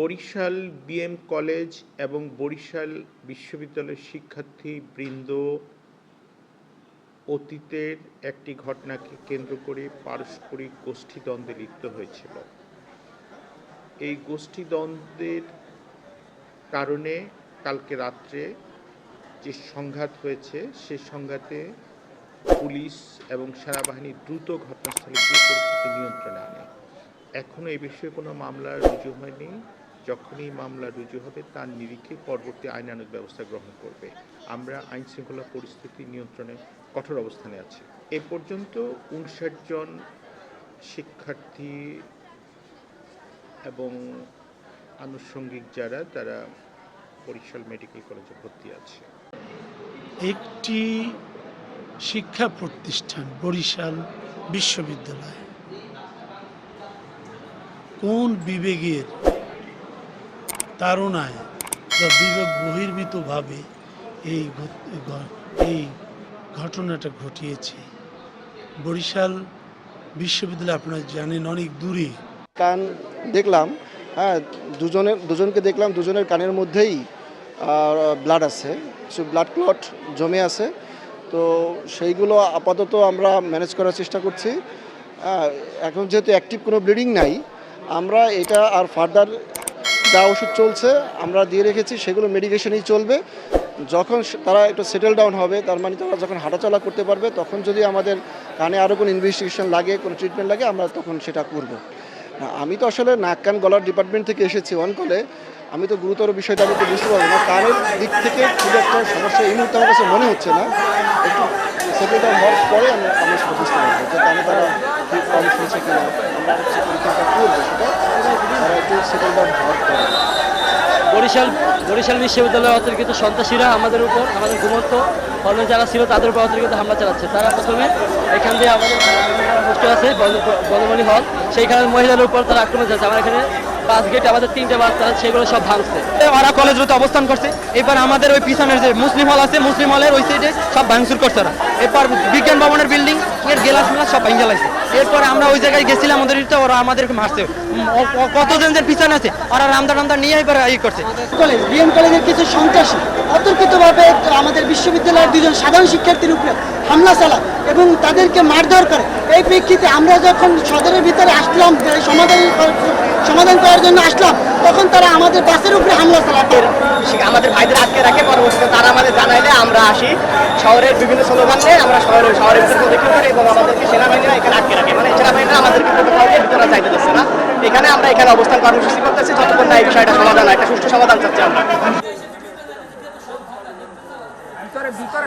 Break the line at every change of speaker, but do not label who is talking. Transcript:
Barishal BM college এবং বরিশাল বিশ্ববিদ্যালয়ের শিক্ষার্থী বৃন্দ অতীতের একটি ঘটনাকে কেন্দ্র করে পারস্পরিক গোষ্ঠীদ্বন্দ্বে লিপ্ত হয়েছিল। এই গোষ্ঠীদ্বন্দ্বের কারণে কালকে রাত্রে যে সংঘাত হয়েছে, সে সংঘাতে পুলিশ এবং সেনাবাহিনী দ্রুত ঘটনাস্থলে গিয়ে পরিস্থিতি নিয়ন্ত্রণে আনে। এখনও এ বিষয়ে কোনো মামলা রুজু হয়নি। যখনই মামলা রুজু হবে, তার নিরিখে পরবর্তী আইনানুগ ব্যবস্থা গ্রহণ করবে। আমরা আইন শৃঙ্খলা পরিস্থিতি নিয়ন্ত্রণে কঠোর অবস্থানে আছি। এ পর্যন্ত উনষাট জন শিক্ষার্থী এবং আনুষঙ্গিক যারা, তারা বরিশাল মেডিকেল কলেজে ভর্তি আছে।
একটি শিক্ষা প্রতিষ্ঠান বরিশাল বিশ্ববিদ্যালয়। কোন বিবেগের তাড়নায় বা বিবেক বহির্ভূতভাবে এই এই ঘটনাটা ঘটিয়েছে। বরিশাল বিশ্ববিদ্যালয় আপনারা জানেন অনেক দূরে।
কান দেখলাম হ্যাঁ দুজনের, দুজনকে দেখলাম, দুজনের কানের মধ্যেই ব্লাড আছে। কিছু ব্লাড ক্লট জমে আছে। তো সেইগুলো আপাতত আমরা ম্যানেজ করার চেষ্টা করছি। এখন যেহেতু অ্যাক্টিভ কোনো ব্লিডিং নাই, আমরা এটা আর ফার্দার যা ওষুধ চলছে, আমরা দিয়ে রেখেছি, সেগুলো মেডিকেশনেই চলবে। যখন তারা একটু সেটেল ডাউন হবে, তার মানে তারা যখন হাঁটাচলা করতে পারবে, তখন যদি আমাদের কানে আরও কোনো ইনভেস্টিগেশন লাগে, কোনো ট্রিটমেন্ট লাগে, আমরা তখন সেটা করব। আমি তো আসলে নাক, কান, গলার ডিপার্টমেন্ট থেকে এসেছি অন কলে আমি তো গুরুতর বিষয়টা আমি তো বুঝতে পারব না। কানের দিক থেকে খুব একটা সমস্যা এই মুহূর্তে আমার কাছে মনে হচ্ছে না। একটু সেটেল ডাউন হওয়ার পরে আমি আমরা সেটা বুঝতে পারব যে কানে তারা কম শুনছে কিনা। আমরা পরীক্ষাটা করব সেটা। তারা একটু সেটেল ডাউন
বরিশাল বরিশাল বিশ্ববিদ্যালয়ের অতর্কিত সন্ত্রাসীরা আমাদের উপর, আমাদের ঘুমন্ত কর্ম যারা ছিল তাদের উপর অতর্কিত হামলা চালাচ্ছে। তারা প্রথমে এখান দিয়ে আমাদের হোস্টেল আছে বনমণি হল সেইখানে মহিলাদের উপর তারা আক্রমণ চালাচ্ছে। আমার এখানে পাঁচ গেট আমাদের তিনটে বাস সেগুলো সব ভাঙছে।
ওরা অবস্থান করছে। এবার আমাদের ওই পিছনের যে মুসলিম হল আছে, মুসলিম হলের ওই সাইডে সব ভাঙচুর করছে ওরা। এরপর বিজ্ঞান ভবনের বিল্ডিং এর গেলাস সব ভাঙে লাগছে। এরপর আমরা ওই জায়গায় গেছিলাম, ওদের তো ওরা আমাদেরকে মারছে। কতজন যে পিছনে আছে, ওরা রামদা রামদা নিয়ে এবার ইয়ে করছে।
কলেজ বিএম কলেজের কিছু সন্ত্রাসী অতর্কিতভাবে আমাদের বিশ্ববিদ্যালয়ের দুজন সাধারণ শিক্ষার্থীর উপরে হামলা চালায় এবং তাদেরকে মারধর করে। এই প্রেক্ষিতে আমরা যখন সদরের ভিতরে আসলাম সমাধান সমাধান করার জন্য আসলাম, তখন তারা আমাদের বাসের উপরে হামলা চালায়।
আমাদের ভাইদের আটকে রাখে পরবর্তীতে। তারা আমাদের জানাইলে, আমরা আসি শহরের বিভিন্ন স্লোগান নিয়ে আমরা শহরের শহরের ভিতরে প্রদক্ষিণ করি এবং আমাদেরকে সেনাবাহিনীরা এখানে আটকে রাখে। মানে সেনাবাহিনীরা আমাদেরকে কোথাও গিয়ে ভিতরে যাইতে দিচ্ছে না। এখানে আমরা এখানে অবস্থান কর্মসূচি করতেছি। যতক্ষণ না এই বিষয়টা সমাধান একটা সুষ্ঠু সমাধান চাচ্ছি আমরা। ভিতরে ভিতরে